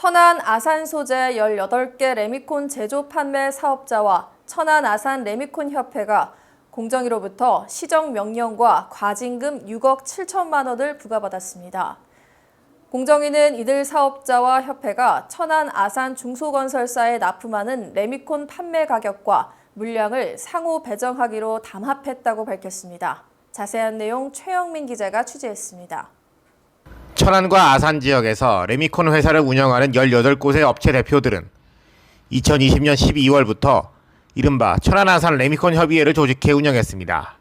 천안 아산 소재 18개 레미콘 제조 판매 사업자와 천안 아산 레미콘 협회가 공정위로부터 시정 명령과 과징금 6억 7천만 원을 부과받았습니다. 공정위는 이들 사업자와 협회가 천안 아산 중소건설사에 납품하는 레미콘 판매 가격과 물량을 상호 배정하기로 담합했다고 밝혔습니다. 자세한 내용 최영민 기자가 취재했습니다. 천안과 아산 지역에서 레미콘 회사를 운영하는 18곳의 업체 대표들은 2020년 12월부터 이른바 천안 아산 레미콘 협의회를 조직해 운영했습니다.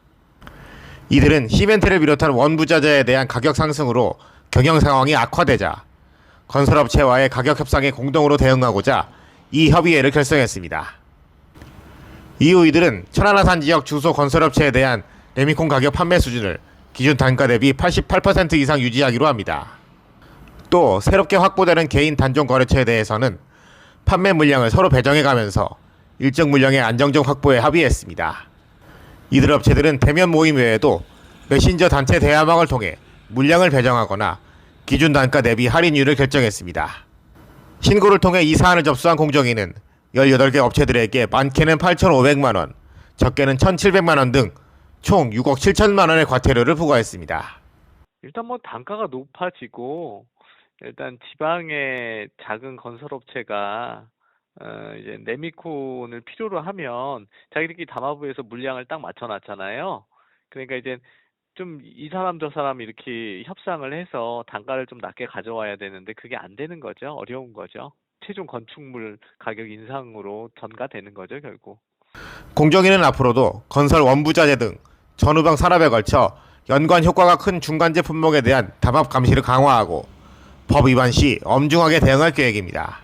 이들은 시멘트를 비롯한 원부자재에 대한 가격 상승으로 경영 상황이 악화되자 건설업체와의 가격 협상에 공동으로 대응하고자 이 협의회를 결성했습니다. 이후 이들은 천안 아산 지역 주소 건설업체에 대한 레미콘 가격 판매 수준을 기준 단가 대비 88% 이상 유지하기로 합니다. 또 새롭게 확보되는 개인 단종 거래처에 대해서는 판매 물량을 서로 배정해 가면서 일정 물량의 안정적 확보에 합의했습니다. 이들 업체들은 대면 모임 외에도 메신저 단체 대화망을 통해 물량을 배정하거나 기준 단가 대비 할인율을 결정했습니다. 신고를 통해 이 사안을 접수한 공정위는 18개 업체들에게 많게는 8,500만 원, 적게는 1,700만 원 등 총 6억 7천만 원의 과태료를 부과했습니다. 일단 뭐 단가가 높아지고 일단 지방의 작은 건설업체가 어 이제 레미콘을 필요로 하면 자기들끼리 담화부에서 물량을 딱 맞춰놨잖아요. 그러니까 이제 좀 이 사람 저 사람 이렇게 협상을 해서 단가를 좀 낮게 가져와야 되는데 그게 안 되는 거죠. 어려운 거죠. 최종 건축물 가격 인상으로 전가되는 거죠, 결국. 공정위는 앞으로도 건설 원부자재 등 전후방 산업에 걸쳐 연관 효과가 큰 중간재 품목에 대한 담합 감시를 강화하고 법 위반 시 엄중하게 대응할 계획입니다.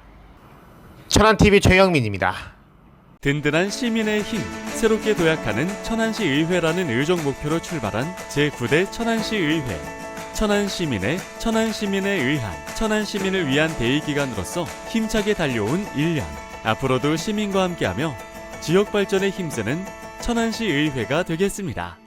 천안TV 최영민입니다. 든든한 시민의 힘, 새롭게 도약하는 천안시 의회라는 의정 목표로 출발한 제9대 천안시 의회. 천안 시민의 천안 시민에 의한 천안 시민을 위한 대의 기관으로서 힘차게 달려온 1년. 앞으로도 시민과 함께하며 지역 발전에 힘쓰는 천안시 의회가 되겠습니다.